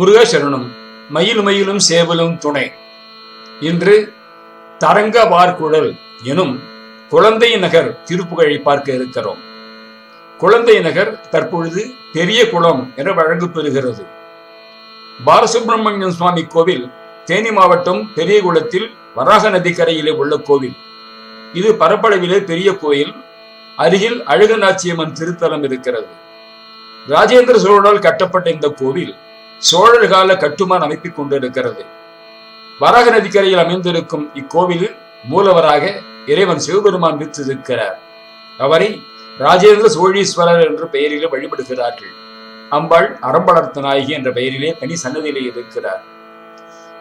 முருகசரணம். மயில் மயிலும் சேவலும் துணை. இன்று தரங்க வார்குழல் எனும் குழந்தை நகர் திருப்புகழை பார்க்க இருக்கிறோம். குழந்தை நகர் தற்பொழுது பெரிய குளம் என வழங்கு பெறுகிறது. பாலசுப்பிரமணியன் சுவாமி கோவில் தேனி மாவட்டம் பெரியகுளத்தில் வராக நதிக்கரையிலே உள்ள கோவில். இது பரப்பளவிலே பெரிய கோயில். அருகில் அழகநாச்சியம்மன் திருத்தலம் இருக்கிறது. ராஜேந்திர சோழனால் கட்டப்பட்ட இந்த கோவில் சோழர் கால கட்டுமான் அமைப்பிக் கொண்டிருக்கிறது. வராக நதிக்கரையில் அமைந்திருக்கும் இக்கோவிலில் மூலவராக இறைவன் சிவபெருமான் விற்றிருக்கிறார் அவரை ராஜேந்திர சோழீஸ்வரர் என்ற பெயரிலே வழிபடுகிறார்கள். அம்பாள் அறம்பளர்த்த நாயகி என்ற பெயரிலே தனி சன்னதியிலே இருக்கிறார்.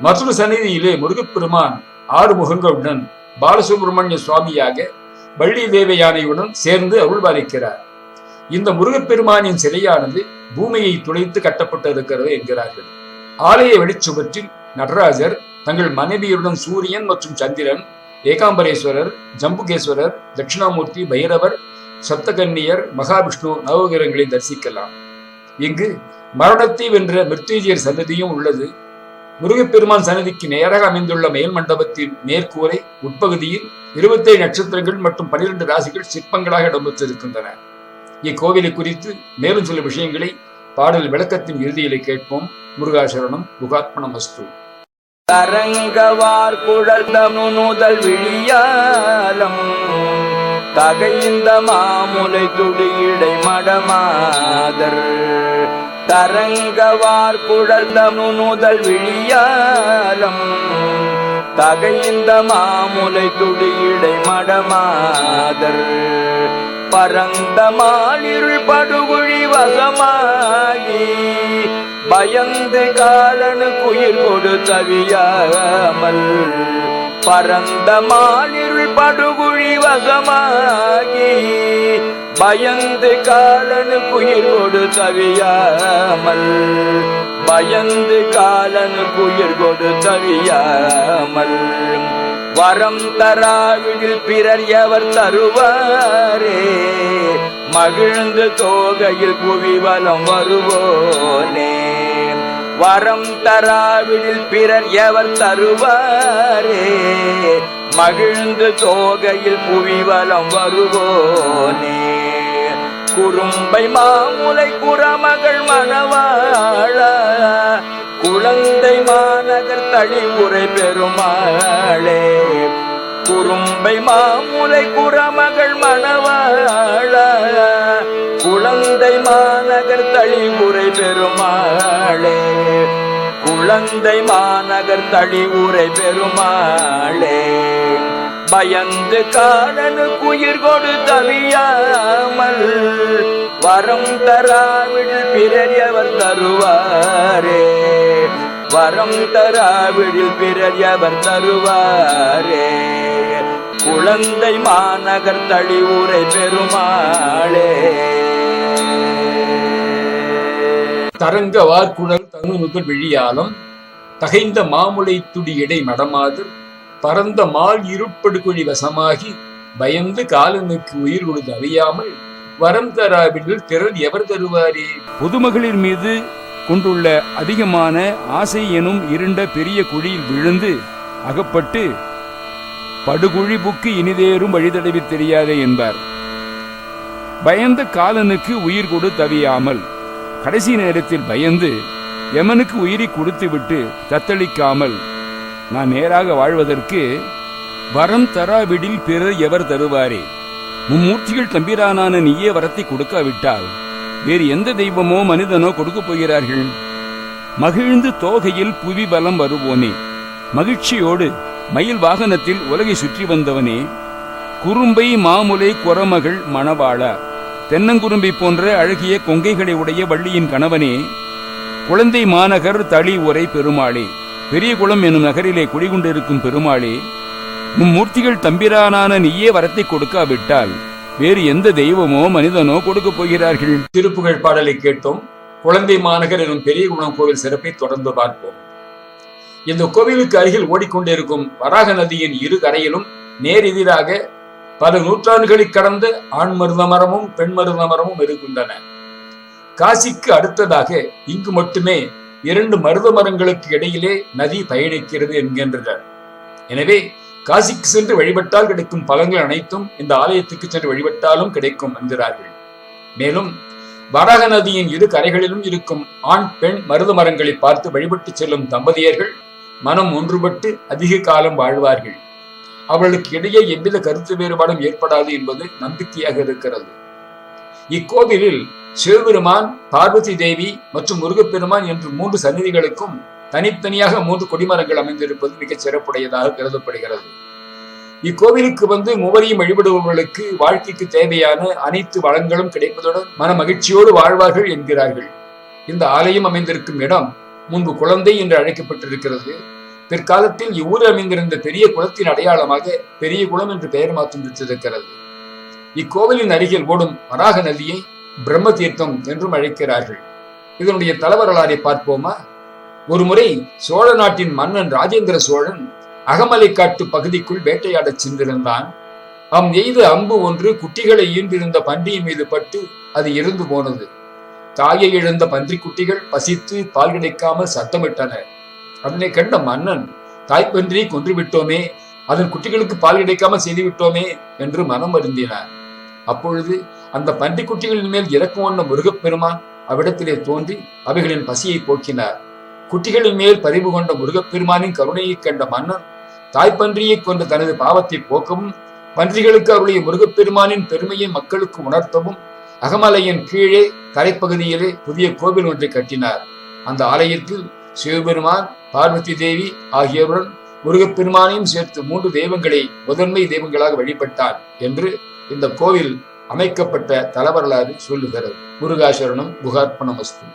மற்றொரு சன்னதியிலே முருகப்பெருமான் ஆறு முகங்களுடன் பாலசுப்பிரமணிய சுவாமியாக வள்ளி தேவயானையுடன் சேர்ந்து அருள்பாலிக்கிறார் இந்த முருகப்பெருமானின் சிலையானது பூமியை துளைத்து கட்டப்பட்டிருக்கிறது என்கிறார்கள். ஆலய வெளிச்சுவற்றில் நடராஜர் தங்கள் மனைவியருடன் சூரியன் மற்றும் சந்திரன் ஏகாம்பரேஸ்வரர் ஜம்புகேஸ்வரர் தட்சிணாமூர்த்தி பைரவர் சப்தகன்னியர் மகாவிஷ்ணு நவகிரகங்களை தரிசிக்கலாம். இங்கு மரணத்தை வென்ற மிருத்யுஜயர் சன்னதியும் உள்ளது. முருகப்பெருமான் சன்னதிக்கு நேராக அமைந்துள்ள மேல் மண்டபத்தின் மேற்கூரை உட்பகுதியில் இருபத்தேழு நட்சத்திரங்கள் மற்றும் பனிரெண்டு ராசிகள் சிற்பங்களாக இடம்பெற்றிருக்கின்றன. இக்கோவிலை குறித்து மேலும் சில விஷயங்களை பாடல் விளக்கத்தின் இறுதியிலே கேட்போம். முருகாசரணம் குகாத்மனம் அஸ்து தரங்கவார் குழல் தமுனுதல் விழியாலம் தகைந்த மாமுலை துடியிடை மடமாதர் தரங்கவார் குழல் தமுனுதல் விழியாலம் தகைந்த மாமுலை துடியிடை மடமாதர் பரந்த மாலிருள் படுகுழி வசமாகி பயந்து காலனு குயில் கொடு தவியாமல் பரந்த மாலிருள் படுகுழி வசமாகி பயந்து காலனு குயில் கொடு தவியாமல் பயந்து காலனு குயில் கொடு தவியாமல் வரம் தராவிடில் பிறர் எவர் தருவாரே. மகிழ்ந்து தோகையில் குவிவலம் வருவோனே. வரம் தராவிடில் பிறர் எவர் தருவாரே. மகிழ்ந்து தோகையில் குவிவலம் வருவோனே. குறும்பை மாமுலை குறமகள் மணவாழ குழந்தை மாநகர் தழிவுரை பெருமாளே. குறும்பை மாமுறை குறமகள் மணவாழ குழந்தை மாநகர் தழிவுரை பெருமாளே. குழந்தை மாநகர் தழிவுரை பெருமாளே. பயந்து காணனு உயிர் கொடு தவியாமல் வரம் தராவிடு பிறரியவர் தருவாரே. வரம் தராவிடில் பிறரியவர் தருவாரே. குழந்தை மாநகர் தழிவுரை பெருமாளே. தரங்க வார்குழல் தனு முதல் விழியாலம் தகைந்த மாமுளை துடி இடை மடமாது பரந்த மால் இருப்படுகுழி வசமாகி பயந்து காலனுக்கு உயிர் கொடுத்து அறியாமல் வரம் தராவிடில் திறன் எவர் தருவாரே? பொதுமகளிர் மீது கொண்டுள்ள அதிகமான ஆசை எனும் இருண்ட பெரிய குழியில் விழுந்து அகப்பட்டு படுகுழி புக்கு இனிதேறும் வழிதடவி தெரியாதே என்பார். பயந்த காலனுக்கு உயிர் கொடு தவியாமல் கடைசி நேரத்தில் பயந்து யமனுக்கு உயிரை கொடுத்துவிட்டு தத்தளிக்காமல் நான் நேராக வாழ்வதற்கு வரம் தராவிடில் பிறர் எவர் தருவாரே? மும்மூர்த்திகள் தம்பிரானான நீயே வரத்தை கொடுக்காவிட்டால் வேறு எந்த தெய்வமோ மனிதனோ கொடுக்கப் போகிறார்கள்? மகிழ்ந்து தோகையில் புவி பலம் வருவோனே. மகிழ்ச்சியோடு மயில் வாகனத்தில் உலகை சுற்றி வந்தவனே. குறும்பை மாமுலை குரமகள் மணவாளா. தென்னங்குறும்பை போன்ற அழகிய கொங்கைகளை உடைய வள்ளியின் கணவனே. குழந்தை மாநகர் தளி உரை பெருமாளே. பெரிய குளம் எனும் நகரிலே குடிகொண்டிருக்கும் பெருமாளே மும்மூர்த்திகள் தம்பிரானான நீயே வரத்தை கொடுக்காவிட்டால் வேறு எந்த தெய்வமோ மனிதனோ கொடுக்கப் போகிறார்கள். திருப்புகழ் பாடலை கேட்டோம். குழந்தை மாநகர் எனும் பெரிய குளம் கோவில் சிறப்பை தொடர்ந்து பார்ப்போம். இந்த கோவிலுக்கு அருகில் ஓடிக்கொண்டிருக்கும் வராக நதியின் இரு கரையிலும் நேர் எதிராக பல நூற்றாண்டுகளை கடந்த ஆண் மருத மரமும் பெண் மருத மரமும் இருக்கின்றன. காசிக்கு அடுத்ததாக இங்கு மட்டுமே இரண்டு மருத மரங்களுக்கு இடையிலே நதி பயணிக்கிறது என்கின்றனர். எனவே காசிக்கு சென்று வழிபட்டால் கிடைக்கும் பலன்கள் அனைத்தும் இந்த ஆலயத்துக்கு சென்று வழிபட்டாலும் கிடைக்கும் என்கிறார்கள். மேலும் வராக நதியின் இரு கரைகளிலும் இருக்கும் ஆண் பெண் மருத மரங்களை பார்த்து வழிபட்டு செல்லும் தம்பதியர்கள் மனம் ஒன்றுபட்டு அதிக காலம் வாழ்வார்கள். அவர்களுக்கு இடையே எவ்வித கருத்து வேறுபாடும் ஏற்படாது என்பது நம்பிக்கையாக இருக்கிறது. இக்கோவிலில் சிவபெருமான் பார்வதி தேவி மற்றும் முருகப்பெருமான் என்று மூன்று சந்நிதிகளுக்கும் தனித்தனியாக மூன்று கொடிமரங்கள் அமைந்திருப்பது மிகச் சிறப்புடையதாக கருதப்படுகிறது. இக்கோவிலுக்கு வந்து மூவரையும் வழிபடுபவர்களுக்கு வாழ்க்கைக்கு தேவையான அனைத்து வளங்களும் கிடைப்பதுடன் மன மகிழ்ச்சியோடு வாழ்வார்கள் என்கிறார்கள். இந்த ஆலயம் அமைந்திருக்கும் இடம் முன்பு குழந்தை என்று அழைக்கப்பட்டிருக்கிறது. பிற்காலத்தில் இவ்வூர் அமைந்திருந்த பெரிய குளத்தின் அடையாளமாக பெரிய குளம் என்று பெயர் மாற்றம் பெற்றிருக்கிறது இக்கோவிலின் அருகில் ஓடும் வராக நதியை பிரம்ம தீர்த்தம் என்றும் அழைக்கிறார்கள். இதனுடைய தலவரலாறை பார்ப்போமா? ஒருமுறை சோழ நாட்டின் மன்னன் ராஜேந்திர சோழன் அகமலைக்காட்டு பகுதிக்குள் வேட்டையாடச் சென்றிருந்தான். அவன் எய்த அம்பு ஒன்று குட்டிகளை ஈன்றிருந்த பன்றியின் மீது பட்டு அது இருந்து போனது. தாயை இழந்த பன்றி குட்டிகள் பசித்து பால் கிடைக்காமல் சத்தமிட்டன. அதனை கண்ட மன்னன் தாய்ப்பன்றியை கொன்று விட்டோமே அதன் குட்டிகளுக்கு பால் கிடைக்காமல் செய்து விட்டோமே என்று மனம் வருந்தினார். அப்பொழுது அந்த பன்றிக்குட்டிகளின் மேல் இறக்கம் கொண்ட முருகப்பெருமான் அவ்விடத்திலே தோன்றி அவைகளின் பசியை போக்கினார். குட்டிகளின் மேல் பரிவு கொண்ட முருகப்பெருமானின் கருணையைக் கண்ட மன்னன் தாய்ப்பன்றியை கொண்ட தனது பாவத்தை போக்கவும் பன்றிகளுக்கு அவருடைய முருகப்பெருமானின் பெருமையை மக்களுக்கு உணர்த்தவும் அகமலையின் கீழே கரைப்பகுதியிலே புதிய கோவில் ஒன்றை கட்டினார். அந்த ஆலயத்தில் சிவபெருமான் பார்வதி தேவி ஆகியோருடன் முருகப்பெருமானையும் சேர்த்து மூன்று தெய்வங்களை முதன்மை தெய்வங்களாக வழிபட்டார் என்று இந்த கோவில் அமைக்கப்பட்ட தலவரலாறு சொல்லுகிறது. முருகாசரணம் குகார்ப்பணமஸ்து